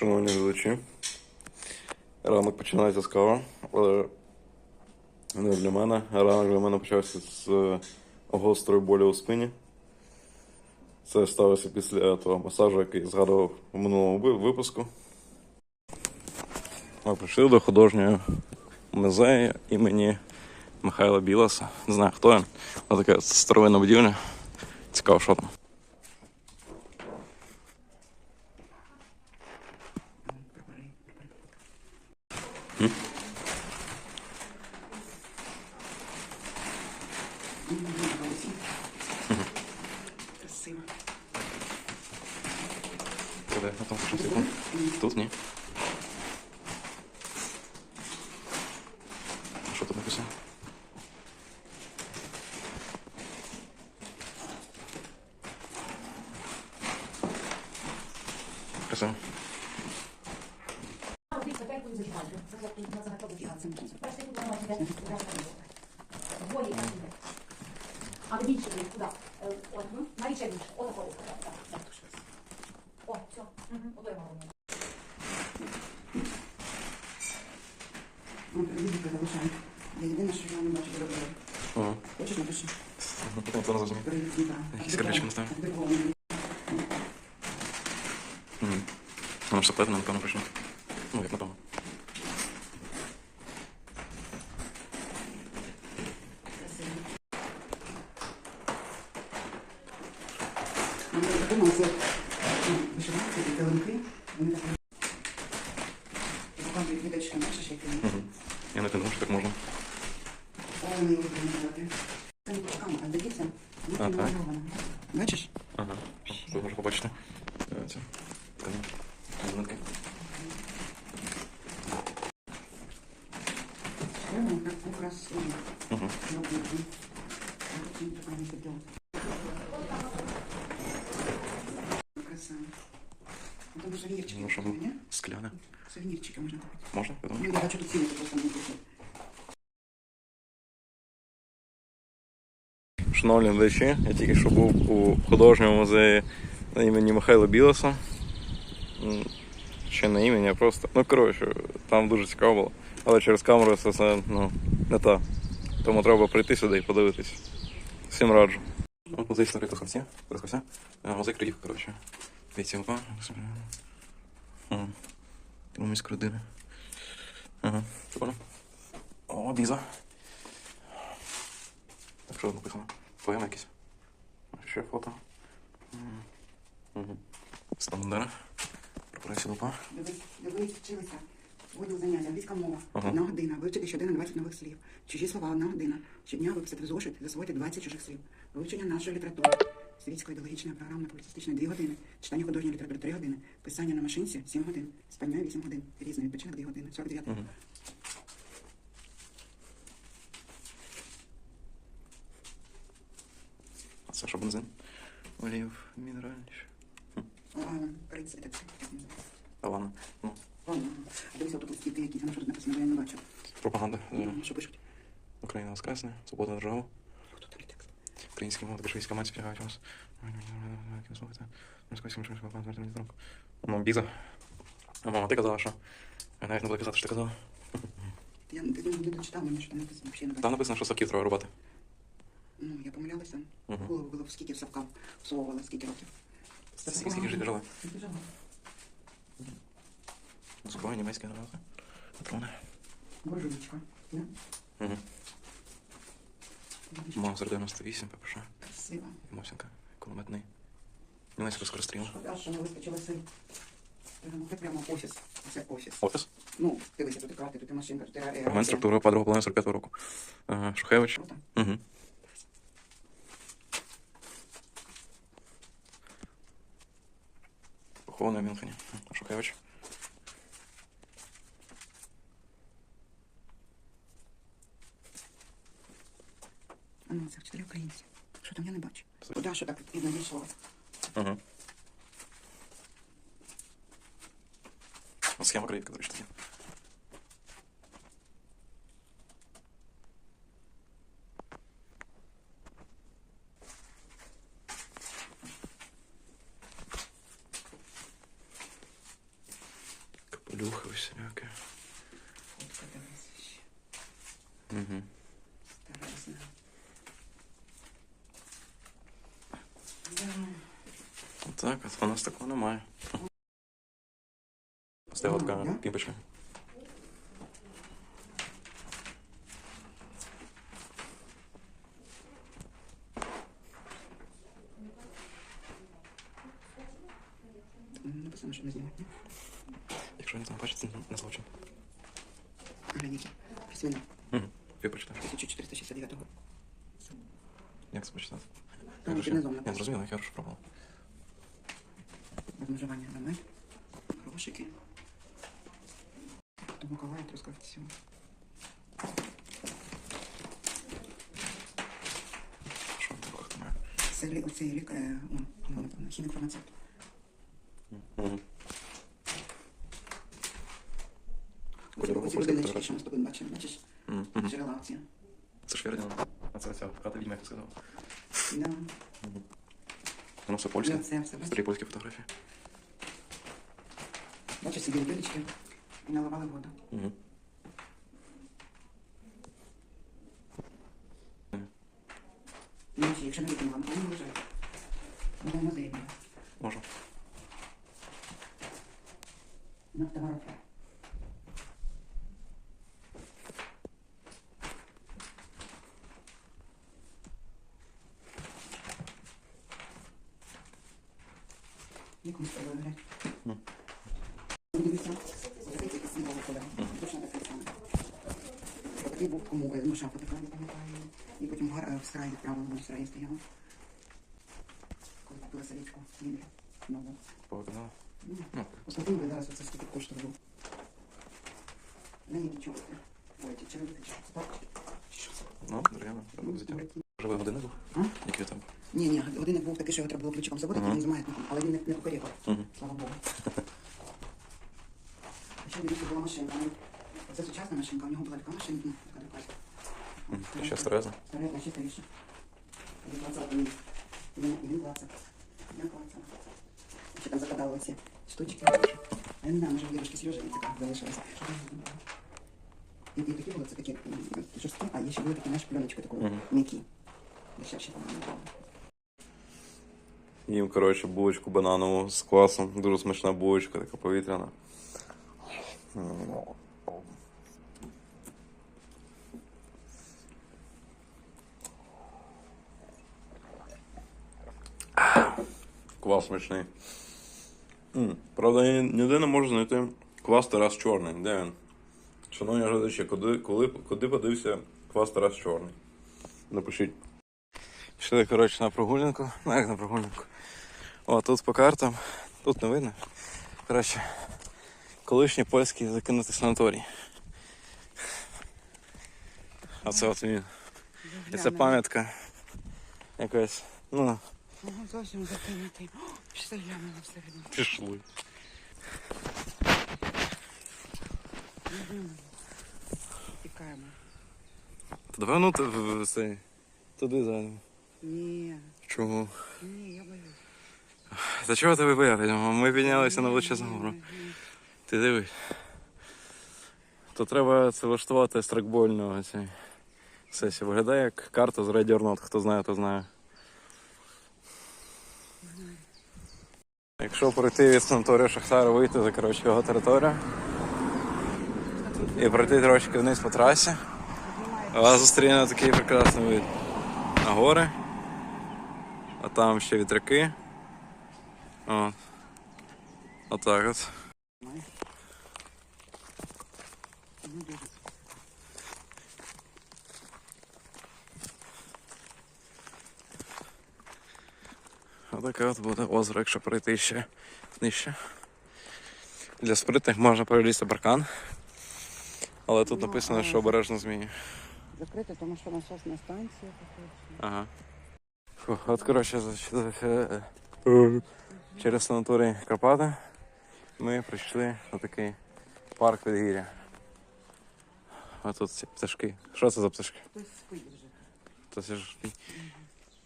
Шановні глядачі, ранок починається з кави, але не для мене. Ранок для мене почався з е, гострої болі у спині. Це сталося після того масажу, який згадував в минулому випуску. Ми прийшли до художнього музею імені Михайла Біласа. Не знаю, хто він. Ось така старовинна будівля. Цікаво, що там. Красиво. Куди? На тому що світло? Тут ні. А що тут написано? Красиво. Але більше буде туди. Е, От, ну, навіть ще більше. О, такої. Так, так, так. О, все. Угу. Ото я мала. Ну, Відео залишають. Я єдине, що я не бачу зробила. Хочеш напиши? Якісь кирпички наставив? Напевно, прийшло. Ну, як напевно. Ну, я подумала, це ну, вишиванки і килимки. Вони так і показують відочки наші, які Мгм. Я не думав, що так можна. повні виглядати. Це не руками, а дивіться, А, воно так. намальовано. Бачиш? Ага. Тут можна побачити. Е, Це. тканина. Малюнки. Прямо як якраз і Мгм. робити. Очень така не Краса. Ну, Там сувенірчики, Ну, що ні? Скляне. Сувенірчики можна купити. Можна? Я Ну, думаю. я бачу тут ціни просто не купити. Шановні глядачі, я тільки що був у художньому музеї на імені Михайла Білоса. Ще не імені, а просто. Ну, коротше, там дуже цікаво було. Але через камеру це, це ну, не та. Тому треба прийти сюди і подивитись. Всім раджу. От музей Трускавця. Трускавця. Е, Музей Криїв, коротше. Ага. Міської родини. Ага. Прикольно. О, Діза. Так що написано? Поема якісь. Ще фото. Угу. Стандара. Пропорція лупа. Дивись, вчилися. Виділ заняття, англійська мова. Одна година. Вивчити щоденно 20 нових слів. Чужі слова одна година. Щодня виписати в зошит, засвоїти 20 чужих слів. Вивчення нашої літератури. Світської ідеологічної програми публіцистичної 2 години. Читання художньої літератури 3 години. Писання на машинці 7 годин. Спання 8 годин. Різний відпочинок 2 години. 49. Мгм. А це що бензин? Олів мінеральніше. А, це це. Та ладно. Ну, Ладно. Дивися, тут листівки якісь, там що написано, я не бачу. пропаганда. Е, Що пишуть? Україна воскресне, свобода держава. Українські мови, більшовицька мать співають вас. Слухайте. Московським шумським пан звертається до рук. Ну, біза. А мама, ти казала, що? Я навіть не буду казати, що ти казала. Я не не дочитав мені, що там написано, взагалі не. Там написано, що совків треба рубати. Ну, я помилялася. Мгм. Голову було скільки в совках всовувала, скільки років. Скільки? Не біжала. Зброї німецькі народи. Патрони. Буржуйка. Да? Угу. Монстр 98, ППШ. Красиво. Мосінка. Кулеметний. Німецька скоростріл. Шкода, що не вискочила сил. Це прямо офіс. Це офіс. Офіс. Ну, дивися, тут і карти, тут і машинка, тут і аерація. Момент структури по другого половини 45 року. Шухевич. Круто. Угу. Похований в Мюнхені. Шухевич. Ну, це вчителі українці. Що там я не бачу? Куди, що так відповідно дійшло? Угу. Схема кредитка, до речі, тоді. Люха всяке. Фотка дивись ще. Угу. у нас такого немає. Стала Ага, така да? пімпочка. М, Написано, що не знімати, ні? Якщо не там бачите, не злочин. Гляньте. Присвіна. Угу. Я прочитаю. 1469 року. Як це почитати? Там Я під низом Я написано. зрозумів, як я хорошо пробував. Розмежування рамель. Грошики. До Миколая Трускавцю. Це лі- оцей лік, е, ну, ну, напевно, хімік фармацевт. Угу. Кольорова оці польська будиночки, що ми з тобою бачимо, бачиш? Джерела оці. Це ж Фердінанд. А це ця хата відьма, як ти сказав. Да. Воно все польське. Да, це все, бачиш? Старі польські фотографії. Бачиш, сиділи людочки і наливали воду. Угу. Ну, чи якщо не викинула, то вони лежать. Буде в музеї. буде. Можу. На товарофе. Як ми з тобою грати? Мгм. Дивіться, тільки символ виходить. Точно такий самий. Був кому, ну така, не пам'ятаю. І потім в сараї відправили, в сараї стояла. Коли купила солічку, мебель, нову. Ну, Ну, зараз оце скільки коштувало. Не нічого. Ой, чи що? Що ну, взяття. Такі. Живий годинник був? Який там? Ні, ні, годинник був такий, що його треба було ключиком заводити, він з але він не, не покорігав. Угу. Слава Богу. А ще дивіться, була машинка. ну, Це сучасна машинка, у нього була така машинка, ну, така така. Ще старезна. Старезна, ще старіша. Він клацав, він, він, він клацав. Я клацав. Ще там закладали оці штучки. А я не знаю, може в дідушки Сережі така залишилася. І, і такі були, це такі м, жорсткі, а є ще були такі, знаєш, пленочки такої, м'які. Дешевші, по-моєму, були. Їм, коротше, булочку бананову з квасом. Дуже смачна булочка, така повітряна. Квас смачний. М, Правда, я ніде не можу знайти квас Тарас Чорний. Де він? Шановні глядачі, куди, коли, куди подивився квас Тарас Чорний? Напишіть. Пішли, коротше, на прогулянку. Ну, як на прогулянку. О, тут по картам. Тут не видно. Коротше, колишній польський закинутий санаторій. А це от він. І це пам'ятка якась. Ну, зовсім закинутий. Пішли глянули всередину. пішли. Тікаємо. Давай ну в цей. Туди зайдемо. Ні, Чого? ні, я боюсь. Та чого тебе боятися? Ми піднялися на величезну гору. Ти диви. То треба це влаштувати страйкбольну цей сесію. Виглядає як карта з Not. Хто знає, то знає. Якщо пройти від санаторію Шахтару, вийти за коротше, його територію і пройти трошки вниз по трасі, вас зустріне такий прекрасний вид на гори, а там ще вітряки. От. Отак от. Отаке от буде озеро, якщо пройти ще нижче. Для спритних можна перелізти паркан. Але тут написано, що обережно змії. Закрите, тому що насосна станція. Ага. Фу, от коротше, е, через санаторій Карпати ми прийшли на такий парк Підгір'я. А тут ці пташки. Що це за пташки? Хтось спить вже. То це ж.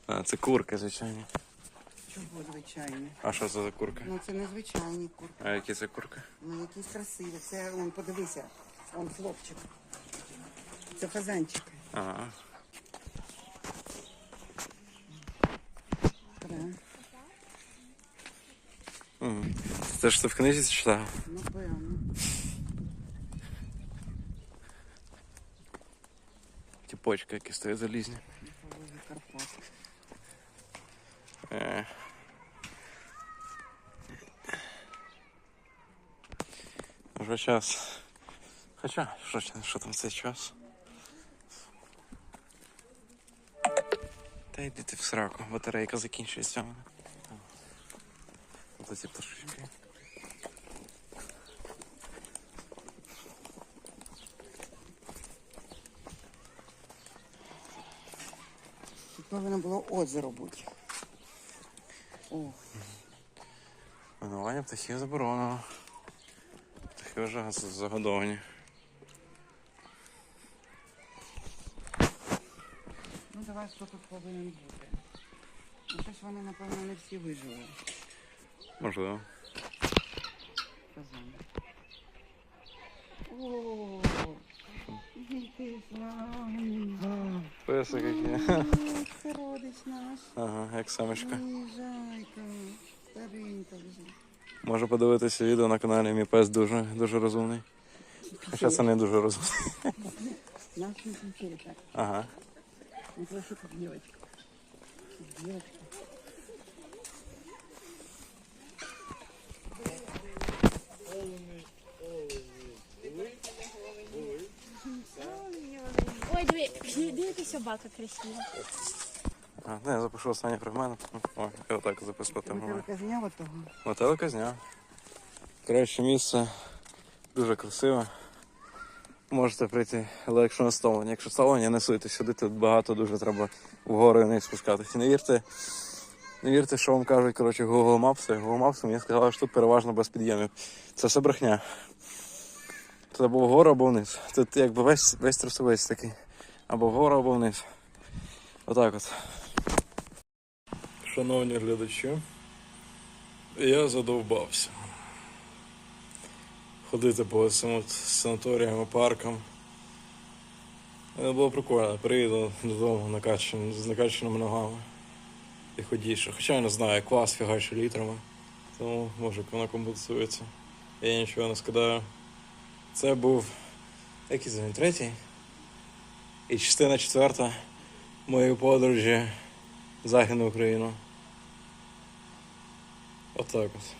А, це курки, звичайно. Чого звичайні? А що це за курка? Ну це не звичайні курки. А які це курка? Ну якісь красиві. Це он, подивися, он хлопчик. Це фазанчики. Ага. Да. Угу. Це ж ти в книзі читав? Ну певно. Ті почки, які стоять залізні. Е. Вже час. Хоча, що, що там цей час? Та йди ти в сраку, батарейка закінчується Ось ці пташечки. Тут повинно було озеро бути. О, Минування птахів заборонено. Птахи вже загодовані. ну давай хто тут повинен бути. Ну щось вони, напевно, не всі вижили. Можливо. Фазани. О, який славний. Песик який. Це родич наш. Ага, як самочка. Їжайка, старенька вже. Можу подивитися відео на каналі Мій пес дуже, дуже розумний. Хоча це не дуже розумний. Нас не так. Ага. Ну, прошу, как девочка. Как девочка. Ой, диви, яка собака красива. А, не, я запишу останній фрагмент. О, я отак записувати можу. Метелика зняв того. Метелика зняв. Краще місце, дуже красиве. Можете прийти, але якщо не ставлення. Якщо ставлення, не суйте сюди, тут багато дуже треба вгору і не спускатися. Не вірте, не вірте, що вам кажуть, коротше, Google Maps. Google Maps мені сказали, що тут переважно без підйомів. Це все брехня. Тут або вгору, або вниз. Тут якби весь, весь трусовець такий. Або вгору, або вниз. Отак от. Шановні глядачі, я задовбався. Ходити по цим санаторіям і паркам. Це було прикольно. Приїду додому накачан, з накачаними ногами. І ходіше. Хоча я не знаю, квас фігачу літрами. Тому може воно компенсується. Я нічого не скидаю. Це був який він, третій? І частина четверта моєї подорожі в Західну Україну. Отак от.